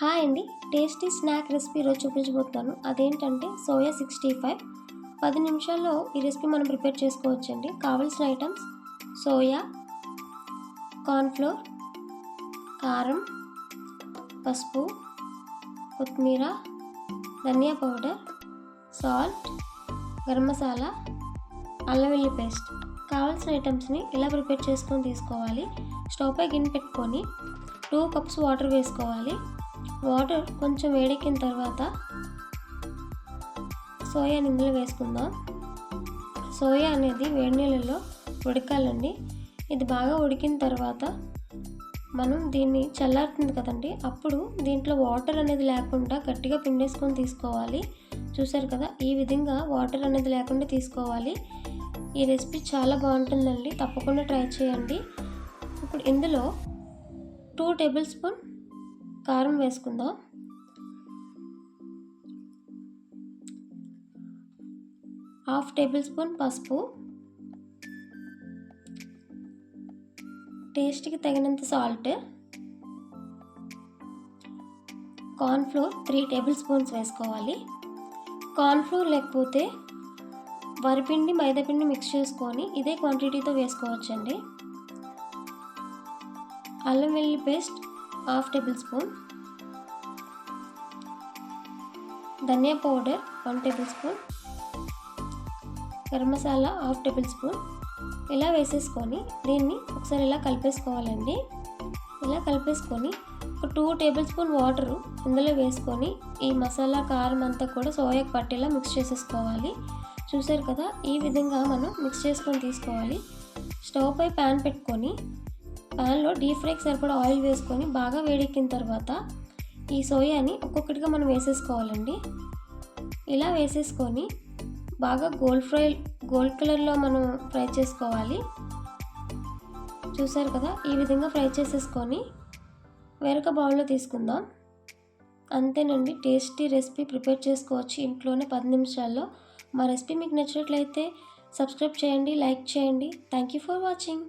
Hi అండి. Tasty snack recipe ఈరోజు చూపించబోతున్నాను. అదేంటంటే సోయా సిక్స్టీ ఫైవ్. పది నిమిషాల్లో ఈ రెసిపీ మనం ప్రిపేర్ చేసుకోవచ్చండి. కావలసిన ఐటమ్స్ సోయా కార్న్ఫ్లోర్ కారం పసుపు కొత్తిమీర ధనియా పౌడర్ సాల్ట్ గరం మసాలా అల్లం వెల్లి పేస్ట్. కావాల్సిన ఐటమ్స్ని ఇలా ప్రిపేర్ చేసుకొని తీసుకోవాలి. స్టవ్ పై గిన్నె పెట్టుకొని టూ కప్స్ వాటర్ వేసుకోవాలి. వాటర్ కొంచెం వేడెక్కిన తర్వాత సోయా ఇందులో వేసుకుందాం. సోయా అనేది వేడి నీళ్ళలో ఉడకాలండి. ఇది బాగా ఉడికిన తర్వాత మనం దీన్ని చల్లారుతుంది కదండి. అప్పుడు దీంట్లో వాటర్ అనేది లేకుండా గట్టిగా పిండేసుకొని తీసుకోవాలి. చూసారు కదా ఈ విధంగా వాటర్ అనేది లేకుండా తీసుకోవాలి. ఈ రెసిపీ చాలా బాగుంటుందండి. తప్పకుండా ట్రై చేయండి. ఇప్పుడు ఇందులో టూ టేబుల్ స్పూన్ కారం వేసుకుందాం. హాఫ్ టేబుల్ స్పూన్ పసుపు. టేస్ట్కి తగినంత salt. Cornflour three tablespoons వేసుకోవాలి. కార్న్ఫ్లోర్ లేకపోతే వరిపిండి మైదాపిండి మిక్స్ చేసుకొని ఇదే క్వాంటిటీతో వేసుకోవచ్చండి. అల్లం వెల్లుల్లి పేస్ట్ హాఫ్ టేబుల్ స్పూన్ ధనియా powder one tablespoon garam masala half tablespoon ఇలా వేసేసుకొని దీన్ని ఒకసారి ఇలా కలిపేసుకోవాలండి. ఇలా కలిపేసుకొని ఒక టూ టేబుల్ స్పూన్ వాటరు ఇందులో వేసుకొని ఈ మసాలా కారం అంతా కూడా సోయాకు పట్టేలా మిక్స్ చేసేసుకోవాలి. చూసారు కదా ఈ విధంగా మనం మిక్స్ చేసుకొని తీసుకోవాలి. స్టవ్ పై ప్యాన్ పెట్టుకొని ప్యాన్లో డీప్ ఫ్రైకి సరిపడా ఆయిల్ వేసుకొని బాగా వేడెక్కిన తర్వాత ఈ సోయాని ఒక్కొక్కటిగా మనం వేసేసుకోవాలండి. ఇలా వేసేసుకొని బాగా గోల్డ్ ఫ్రై గోల్డ్ కలర్లో మనం ఫ్రై చేసుకోవాలి. చూసారు కదా? ఈ విధంగా ఫ్రై చేసేసుకొని వేరొక బౌల్లో తీసుకుందాం. అంతేనండి టేస్టీ రెసిపీ ప్రిపేర్ చేసుకోవచ్చు ఇంట్లోనే పది నిమిషాల్లో. మా రెసిపీ మీకు నచ్చినట్లయితే సబ్స్క్రైబ్ చేయండి లైక్ చేయండి. Thank you for watching.